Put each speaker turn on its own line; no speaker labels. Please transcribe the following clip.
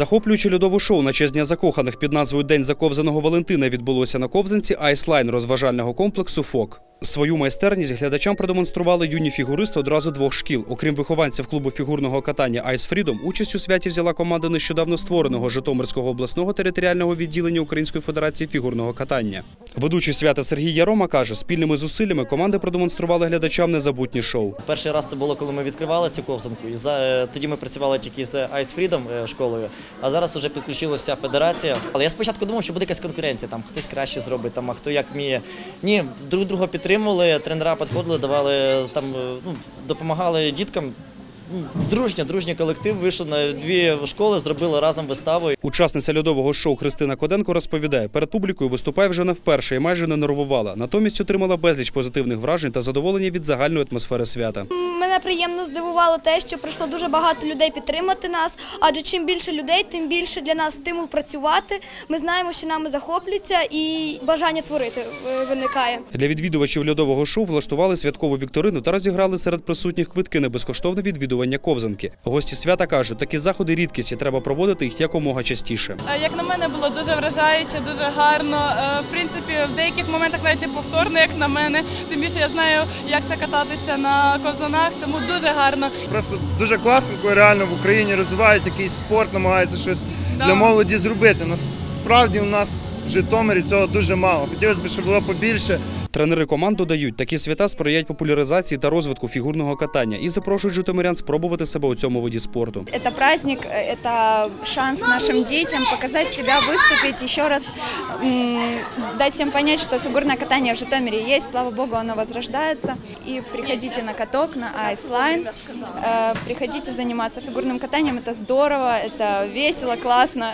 Захоплююче льодове шоу на честь Дня закоханих під назвою День заковзаного Валентина відбулося на ковзанці Айслайн розважального комплексу ФОК. Свою майстерність глядачам продемонстрували юні фігуристи одразу двох шкіл. Окрім вихованців клубу фігурного катання Айс Фрідом, участь у святі взяла команда нещодавно створеного Житомирського обласного територіального відділення Української федерації фігурного катання. Ведучий свята Сергій Ярома каже, спільними зусиллями команди продемонстрували глядачам незабутні шоу.
Перший раз це було, коли ми відкривали цю ковзанку. І за, е, тоді ми працювали тільки з Ice Freedom е, школою, а зараз вже підключила вся федерація. Але я спочатку думав, що буде якась конкуренція, там хтось краще зробить, там, а хто як вміє. Ні, друг друга підтримували, тренера підходили, давали там, е, ну, допомагали діткам. Дружня, дружній колектив вийшов на дві школи, зробили разом виставу.
Учасниця льодового шоу Христина Коденко розповідає, перед публікою виступає вже не вперше і майже не нервувала. Натомість отримала безліч позитивних вражень та задоволення від загальної атмосфери свята.
Мене приємно здивувало те, що прийшло дуже багато людей підтримати нас. Адже чим більше людей, тим більше для нас стимул працювати. Ми знаємо, що нами захоплюються, і бажання творити е, виникає.
Для відвідувачів льодового шоу влаштували святкову вікторину та розіграли серед присутніх квитки на безкоштовне відвідування ковзанки. Гості свята кажуть, такі заходи рідкість і треба проводити їх якомога частіше.
Е, Як на мене, було дуже вражаюче, дуже гарно. Е, В принципі, в деяких моментах навіть неповторно, як на мене. Тим більше я знаю, як це кататися на ковзанах, тому дуже гарно.
Просто дуже класно, коли реально в Україні розвивають якийсь спорт, намагаються щось
Да.
для молоді зробити. Насправді у нас Житомирі цього дуже мало. Хотілося б, щоб було побільше.
Тренери команд додають, такі свята сприяють популяризації та розвитку фігурного катання і запрошують житомирян спробувати себе у цьому виді спорту.
Это праздник, это шанс нашим детям показать себя, выступить, еще раз м, дать всем понять, что фигурное катание в Житомире есть, слава богу, оно возрождается. И приходите на каток, на Айслайн, Э, приходите заниматься фигурным катанием, это здорово, это весело, классно.